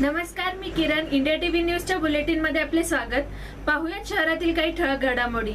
नमस्कार मी Kiran. India TV न्यूजच्या बुलेटिनमध्ये आपले स्वागत. पाहुयात शहरातील काही ठळक घडामोडी.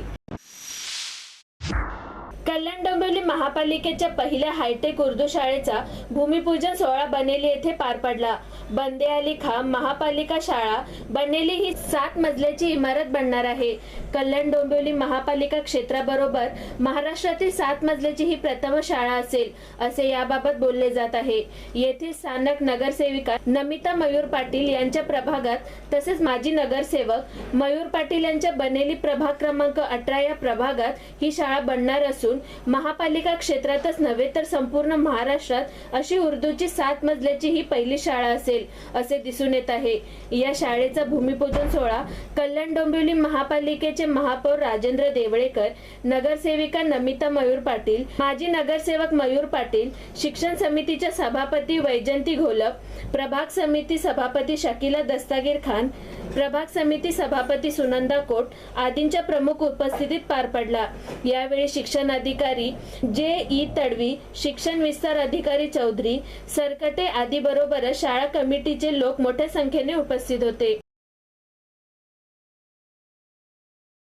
कल्याण डोंबिवली महापालिकेच्या पहिल्या हायटेक उर्दू शाळेचा भूमिपूजन सोहळा बनेली येथे पार पडला. बंदे अली खाम महापालिका शाळा बनेली ही सात मजल्याची इमारत बनणार आहे. कल्याण डोंबिवली महापालिका क्षेत्राबरोबर महाराष्ट्रातील सात मजल्याची ही प्रथम शाळा असेल असे याबाबत बोलले जात आहे. येथील स्थानक नगरसेविका नमिता मयूर पाटील यांच्या प्रभागात तसेच माजी नगरसेवक मयूर पाटील यांच्या बनेली प्रभाग क्रमांक अठरा या प्रभागात ही शाळा बनणार असून महापालिका क्षेत्रातच नव्हे तर संपूर्ण महाराष्ट्रात अशी उर्दूची सात मजल्याची ही पहिली शाळा असेल असे दिसून येत आहे. या शाळेचा भूमिपूजन सोहळा कल्याण डोंबिवली महापालिकेचे महापौर राजेंद्र देवळेकर नगरसेविका नमिता मयूर पाटील माजी नगरसेवक मयूर पाटील शिक्षण समितीच्या सभापती वैजंती घोलप प्रभाग समिती सभापती शकिला दस्तागीर खान प्रभाग समिती सभापती सुनंदा कोट आदींच्या प्रमुख उपस्थितीत पार पडला. यावेळी शिक्षण अधिकारी अधिकारी जे ई तडवी शिक्षण विस्तार अधिकारी चौधरी सरकटे आदी बरोबरच शाळा कमिटीचे लोक मोठ्या संख्येने उपस्थित होते.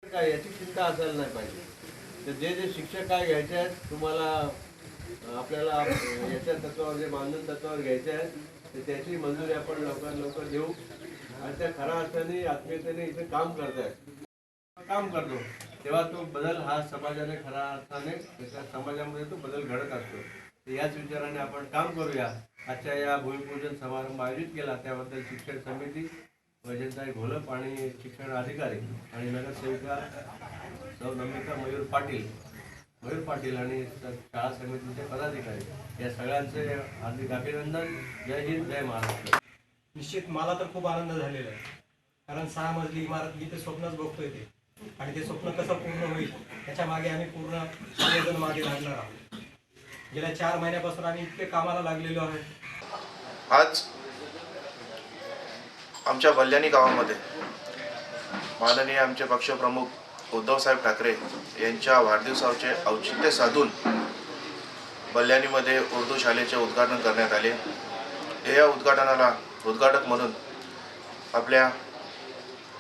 याची चिंता असायला नाही पाहिजे. तर जे जे शिक्षक काय घ्यायचे आहेत तुम्हाला आपल्याला याच्या तत्वावर जे मानधन तत्वावर घ्यायचे आहेत तर त्याची मंजुरी आपण लवकर लवकर देऊ. आणि त्या खऱ्या अर्थाने आत्मीयतेने इथे काम करतायत. काम करतो. तेव्हा तो बदल हा समाजाने खऱ्या अर्थाने त्याच्या समाजामध्ये तो बदल घडत असतो. तर याच विचाराने आपण काम करूया. आजच्या या भूमिपूजन समारंभ आयोजित केला त्याबद्दल शिक्षण समिती वैजंताई घोलप आणि शिक्षण अधिकारी आणि नगरसेविका सौ नमिता मयूर पाटील मयूर पाटील आणि शाळा समितीचे पदाधिकारी. या सगळ्यांचे हार्दिक अभिनंदन. जय हिंद जय महाराष्ट्र. निश्चित मला तर खूप आनंद झालेला आहे. कारण सहा मजली इमारत मी ते स्वप्नच बघतोय ते. आणि ते स्वप्न कसं पूर्ण होईल त्याच्यामागे आम्ही पूर्ण सगळेजण मागे लागणार आहोत. गेल्या चार महिन्यापासून आम्ही इतके कामाला लागलेलो आहे आज आमच्या बल्याणी गावामध्ये माननीय आमचे पक्षप्रमुख उद्धवसाहेब ठाकरे यांच्या वाढदिवसाचे औचित्य साधून बल्याणीमध्ये उर्दू शाळेचे उद्घाटन करण्यात आले. या उद्घाटनाला उद्घाटक म्हणून आपल्या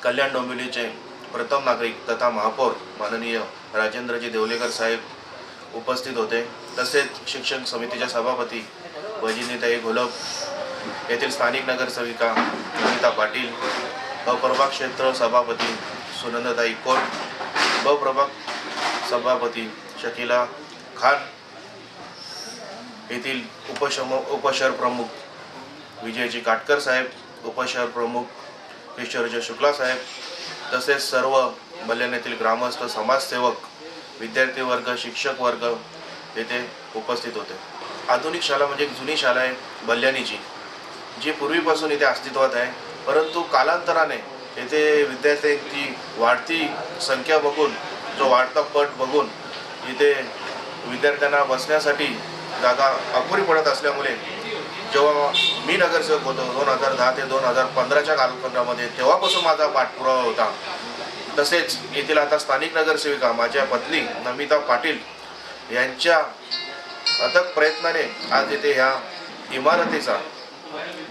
कल्याण डोंबिवलीचे प्रथम नागरिक तथा महापौर माननीय राजेंद्रजी देवलेकर साहेब उपस्थित होते. तसेच शिक्षण समितीच्या सभापती वजिनीताई घोलप येथील स्थानिक नगरसेविका नमिता पाटील अप्रभाग क्षेत्र सभापती सुनंदताई कोट ब प्रभाग सभापती शकिला खान येथील उपशम उपशहर प्रमुख विजयजी काटकर साहेब उपशहर प्रमुख किशोरजी शुक्ला साहेब तसेच सर्व बल्याण्यातील येथील ग्रामस्थ समाजसेवक विद्यार्थी वर्ग शिक्षक वर्ग येथे उपस्थित होते. आधुनिक शाळा म्हणजे एक जुनी शाळा आहे बल्याणीची जी पूर्वीपासून इथे अस्तित्वात आहे. परंतु कालांतराने येथे विद्यार्थ्यांची वाढती संख्या बघून जो वाढता पट बघून इथे विद्यार्थ्यांना बसण्यासाठी जागा अपुरी पडत असल्यामुळे जेव्हा मी नगरसेवक होतो दोन हजार दहा ते दोन हजार पंधराच्या कालखंडामध्ये तेव्हापासून माझा पाठपुरावा होता. तसेच येथील आता स्थानिक नगरसेविका माझ्या पत्नी नमिता पाटील यांच्या अथक प्रयत्नाने आज येथे ह्या इमारतीचा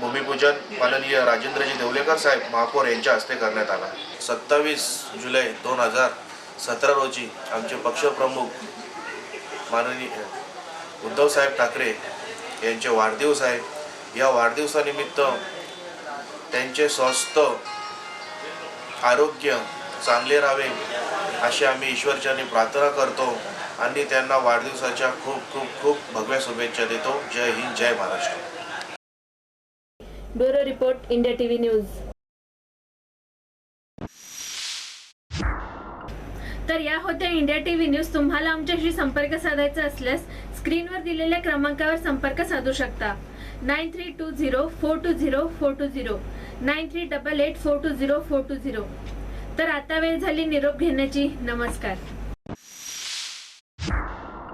भूमिपूजन माननीय राजेंद्रजी देवलेकर साहेब महापौर यांच्या हस्ते करण्यात आला. सत्तावीस जुलै दोन हजार सतरा रोजी आमचे पक्षप्रमुख माननीय उद्धवसाहेब ठाकरे यांचे वाढदिवस आहे. या वाढदिवसानिमित्त त्यांचे स्वस्थ आरोग्य चांगले राहावे अशी आम्ही ईश्वरच्याने प्रार्थना करतो आणि त्यांना वाढदिवसाच्या खूप खूप खूप भगव्या शुभेच्छा देतो. जय हिंद जय Maharashtra. Bureau report India TV news तर या होत्या इंडिया टीव्ही न्यूज तुम्हाला आमच्याशी संपर्क साधायचा असल्यास स्क्रीनवर दिलेल्या क्रमांकावर संपर्क साधू शकता. Nine three two zero four two zero four two zero. Nine three double eight four two zero four two zero. तर आता वेळ झाली निरोप घेण्याची. नमस्कार.